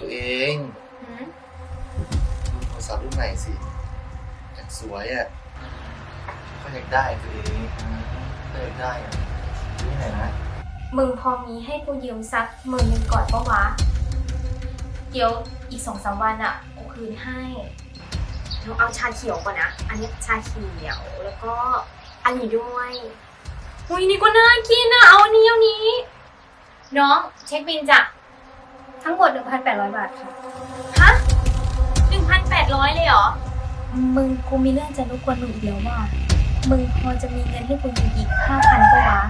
ตัวเองหืมโทรศัพท์รุ่นใหม่สิอยากสวยอะก็อยากได้ตัวเองก็อยากได้อะนี่ไหนนะ มึงพอมีให้กูยืมสักหมื่นหนึ่งก่อนปะวะ เดี๋ยวอีกสองสามวันอะ กูคืนให้เราเอาชาเขียวก่อนนะ อันนี้ชาเขียวแล้วก็อันนี้ด้วยอุ้ยนี่ก็น่ากินนะเอาอันนี้เอานี้ น้องเช็คบินจ้ะ ทั้งหมด 1,800 บาทค่ะ ฮะ1,800เลยเหรอ มึงกูมีเรื่องจะรบกวนมึงอีกแล้วว่า มึงพอจะมีเงินให้กูยืมอีก5,000ปะวะ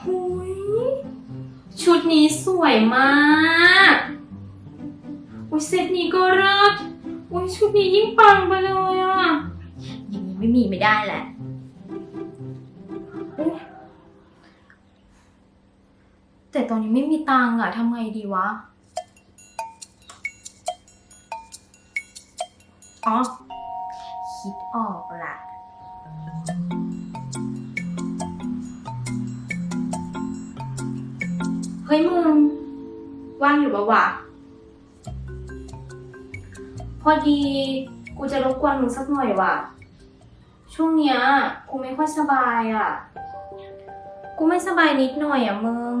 หุยชุดนี้สวยมากอุ้ย เซตนี้ก็เลิศอุ้ยชุดนี้ยิ่งปังไปเลยอะอย่างนี้ไม่มีไม่ได้แหละอุ๊ยแต่ตอนนี้ไม่มีตังค์อะทำไงดีวะ อ๋อ คิดออกละเฮ้ยมึง ว่างอยู่ปะวะ พอดีกูจะรบกวนมึงสักหน่อยว่ะ ช่วงเนี้ยกูไม่ค่อยสบายอะ กูไม่สบายนิดหน่อยอะมึง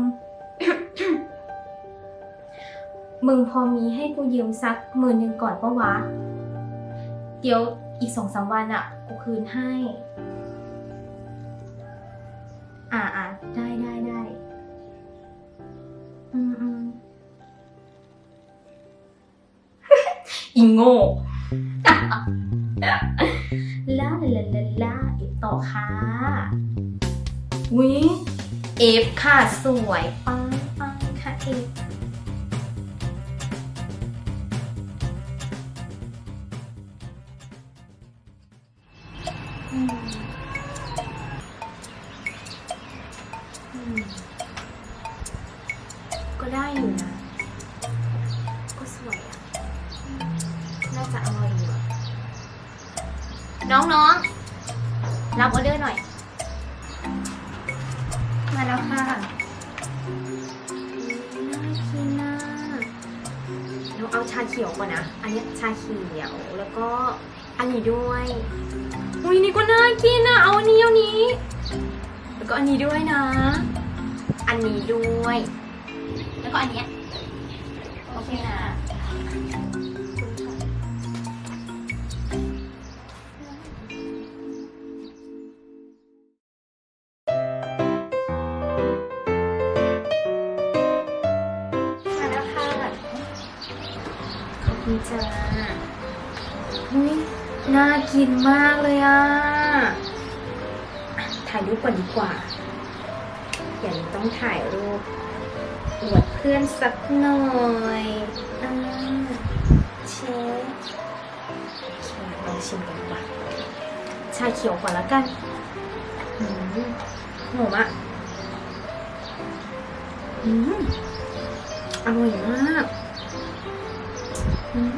มึงพอมีให้กูยืมสักหมื่นหนึ่งก่อนปะวะ เดี๋ยวอีกสองสามวันอะ กูคืนให้ อีโง่ลาลาลาลาลาเอฟต่อค่ะวิเอฟค่ะ สวยป้า น้องๆ รับออเดอร์หน่อย มาแล้วค่ะน่ากินนะเราเอาชาเขียวก่อนนะ อันนี้ชาเขียวแล้วก็อันนี้ด้วยอุ้ยนี่ก็น่ากินนะเอาอันนี้เอานี้ แล้วก็อันนี้ด้วยนะ อันนี้ด้วย แล้วก็อันเนี้ยโอเคนะ อุ้ยน่ากินมากเลยอะ ถ่ายรูปก่อนดีกว่าเดี๋ยวต้องถ่ายรูปอวดเพื่อนสักหน่อยอ่าเชฟโอเคลองชิมกันดีกว่า ชาเขียวก่อนล้วกันอืมหอมอะอืมอร่อยมาก อืม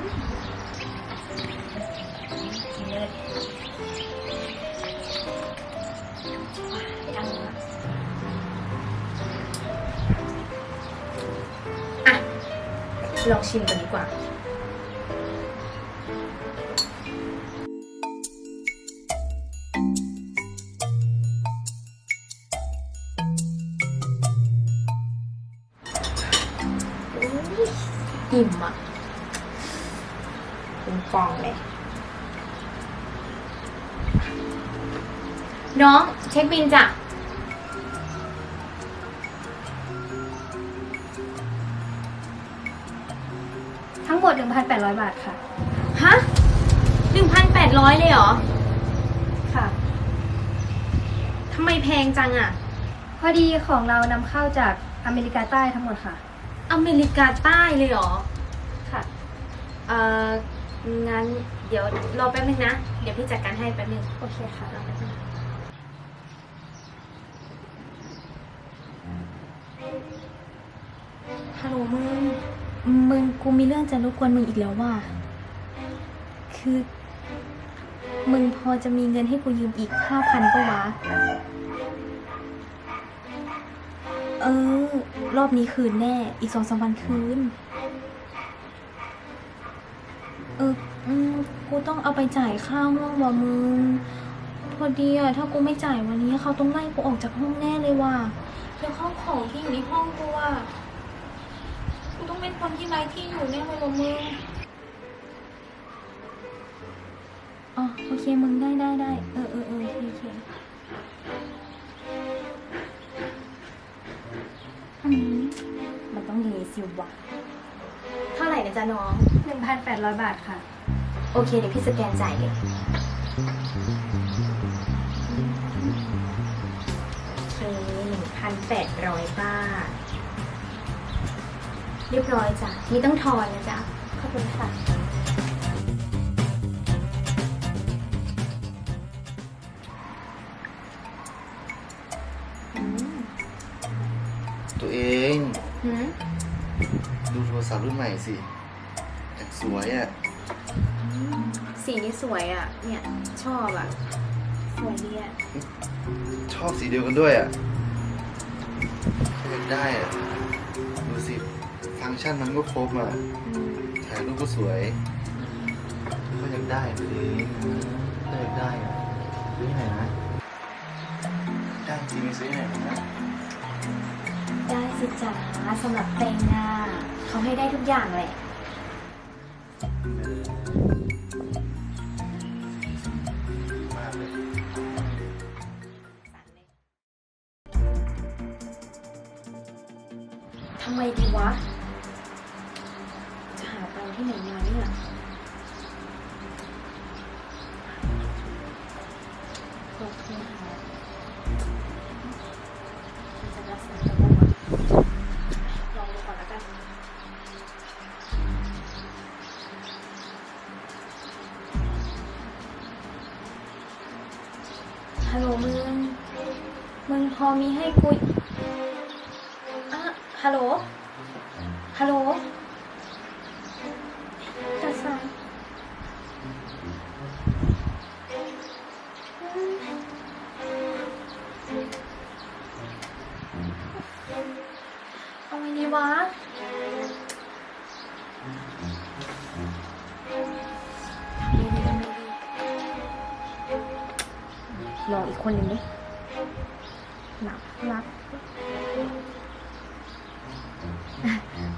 ลองชิมกันดีกว่าอุ๊ยอิ่มอะเป็นฟองเลย น้องเช็คบินจ้ะ หมด 1,800 บาทค่ะ ฮะหนึ่งพันแปดร้อยเลยเหรอ ค่ะ ทำไมแพงจังอะพอดีของเรานำเข้าจากอเมริกาใต้ทั้งหมดค่ะ อเมริกาใต้เลยเหรอ ค่ะ เอ่อ งั้นเดี๋ยวรอแป๊บนึงนะ เดี๋ยวพี่จัดการให้แป๊บนึง โอเคค่ะ รอแป๊บนึง ฮัลโหลมึง มึงกูมีเรื่องจะรบกวนมึงอีกแล้วว่า คือ มึงพอจะมีเงินให้กูยืมอีกห้าพันปะวะ เออ รอบนี้คืนแน่ อีกสองสามวันคืน เอออืมกูต้องเอาไปจ่ายค่าห้องว่ะมึง พอดีอะถ้ากูไม่จ่ายวันนี้เขาต้องไล่กูออกจากห้องแน่เลยว่ะแล้วข้าวของที่อยู่ในห้องกูอะ กูต้องเป็นคนที่ไร้ที่อยู่แน่เลยว่ะมึงอ๋อโอเคมึงได้ได้ได้เออเออเออโอเคโอเคอืมมันต้องดีสิวะเท่าไหร่นะจ๊ะน้อง 1,800 บาทค่ะ โอเคเดี๋ยวพี่สแกนจ่ายเลยโอเคหนึ่งพันแปดร้อยบาทเรียบร้อยจ้ะมีต้องทอนนะจ๊ะขอบคุณค่ะอืมตัวเอง หืมดูโทรศัพท์รุ่นใหม่สิแต่สวยอะ สีนี้สวยอะ เนี่ย ชอบอะ สวยดีอะ ชอบสีเดียวกันด้วยอะก็อยากได้อะ ดูสิ ฟังก์ชันมันก็ครบอะอืมถ่ายรูปก็สวย ก็อยากได้ตัวเองก็อยากได้อะซื้อที่ไหนนะได้จริงซื้อที่ไหนนะได้สิจ๋าสำหรับเต็งอะเขาให้ได้ทุกอย่างแหละ หาตังค์ที่ไหนมาเนี่ยโอเคค่ะจะรักษาตัวลองดูก่อนแล้วกันฮัลโหลมึง มึงพอมีให้กูอะฮัลโหลฮัลโหล ลองอีกคนหนึ่งดิหนับรัก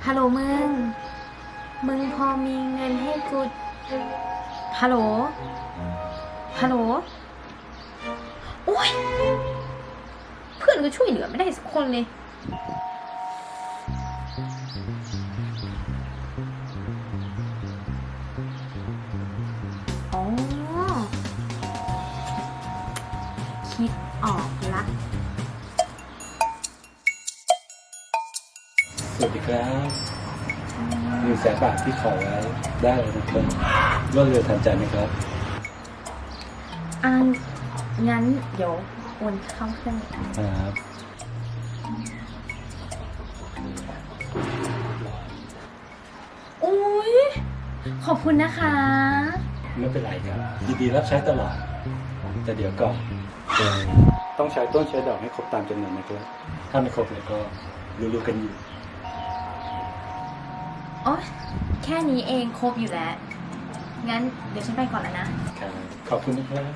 ฮัลโหลมึง มึงพอมีเงินให้กู ฮัลโหล ฮัลโหล โอ้ย เพื่อนก็ช่วยเหลือไม่ได้สักคนเลย ครับหนึ่งแสนบาทที่ขอไว้ได้เลยนะครับรวดเร็วทันใจไหมครับอ่างั้นเดี๋ยวโอนเข้าเครื่องครับอุ้ยขอบคุณนะคะ ไม่เป็นไรครับยินดีรับใช้ตลอด แต่เดี๋ยวก่อนเอ่อต้องใช้ต้นใช้ดอกให้ครบตามจำนวนนะครับ ถ้าไม่ครบเนี่ยก็รู้ๆกันอยู่ แค่นี้เองครบอยู่แล้ว งั้นเดี๋ยวฉันไปก่อนแล้วนะ ครับขอบคุณนะครับ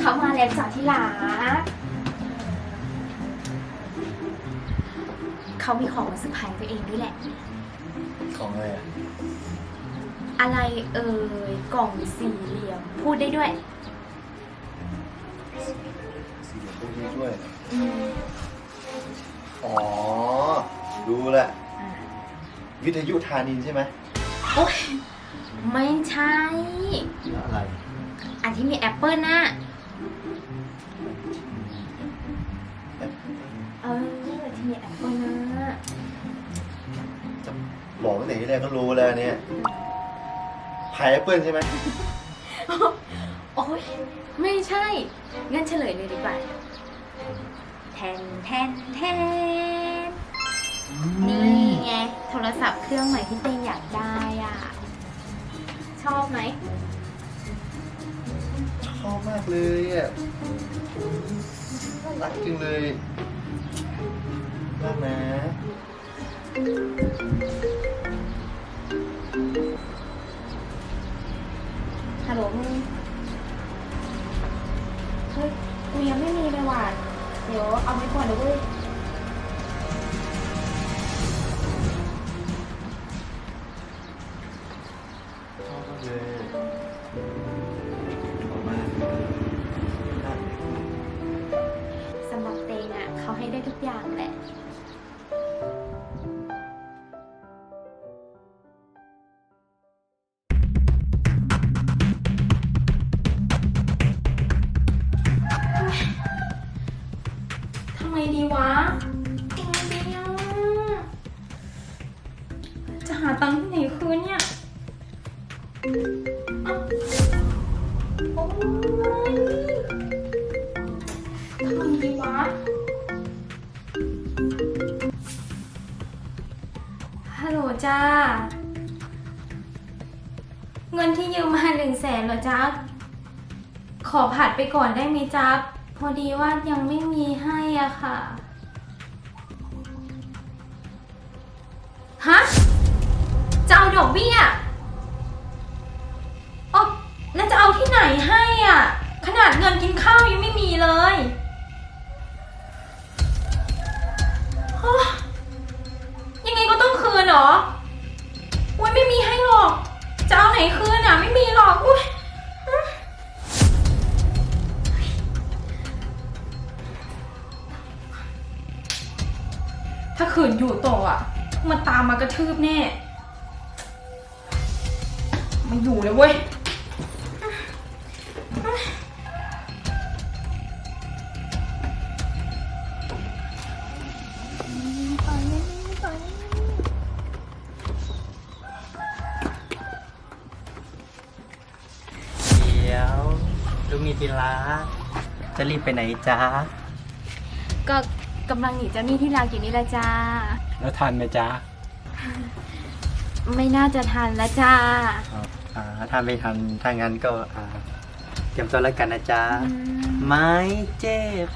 เขามาแล้วจ้าที่รักเขามีของมาเซอร์ไพรส์ตัวเองด้วยแหละ ของอะไรอะ อะไรเอ่ยกล่องสี่เหลี่ยม พูดได้ด้วยสีเหลืองพวกนี้ด้วย อืมอ๋อดูแหละ อะวิทยุธานินใช่ไหมโอ๊ยไม่ใช่แล้วอะไร อันที่มีแอปเปิลน่ะเออที่มีแอปเปิลน่ะจะบอกตั้งแต่ที่แรกก็รู้แล้วเนี่ยพายแอปเปิลใช่ไหมโอ้ยไม่ใช่ งั้นเฉลยเลยดีกว่า แทนแทนแทน นี่ไง โทรศัพท์เครื่องใหม่ที่เต้อยากได้อะ ชอบไหม ชอบมากเลยอะน่ารักจังเลยมากนะ ฮัลโหลมึงเฮ้ยกูยังไม่มีเลยว่ะเดี๋ยวเอาไปก่อนเดี๋ยวเว้ย ไมดีวะทำไมดีอะจะหาตังค์ที่ไหนคืนเนี่ยอ้าโอ้ยทำไมดีวะ ฮัลโหลจ้า เงินที่ยืมมาหนึ่งแสนเหรอจ๊ะ ขอผัดไปก่อนได้ไหมจ๊ะ พอดีว่ายังไม่มีให้อะค่ะ ฮะ จะเอาดอกเบี้ยอ๋อแล้วจะเอาที่ไหนให้อะ ขนาดเงินกินข้าวยังไม่มีเลยฮะยังไงก็ต้องคืนเหรอ อุ้ยไม่มีให้หรอก จะเอาไหนคืนอะ ไม่มีหรอก อุ้ย ขืนอยู่ต่ออะ มันตามมากระทืบแน่มันอยู่เลยเว้ยเดี๋ยวลูกมีทีละจะรีบไปไหนจ๊ะก็ กำลังหนีเจ้าหนี้ที่รักอยู่นี่ละจ้า แล้วทันไหมจ๊ะไม่น่าจะทันแล้วจ้าอ่าถ้าไม่ทันถ้างั้นก็อ่าเตรียมตัวแล้วกันนะจ๊ะอืม ไม่เจ็บ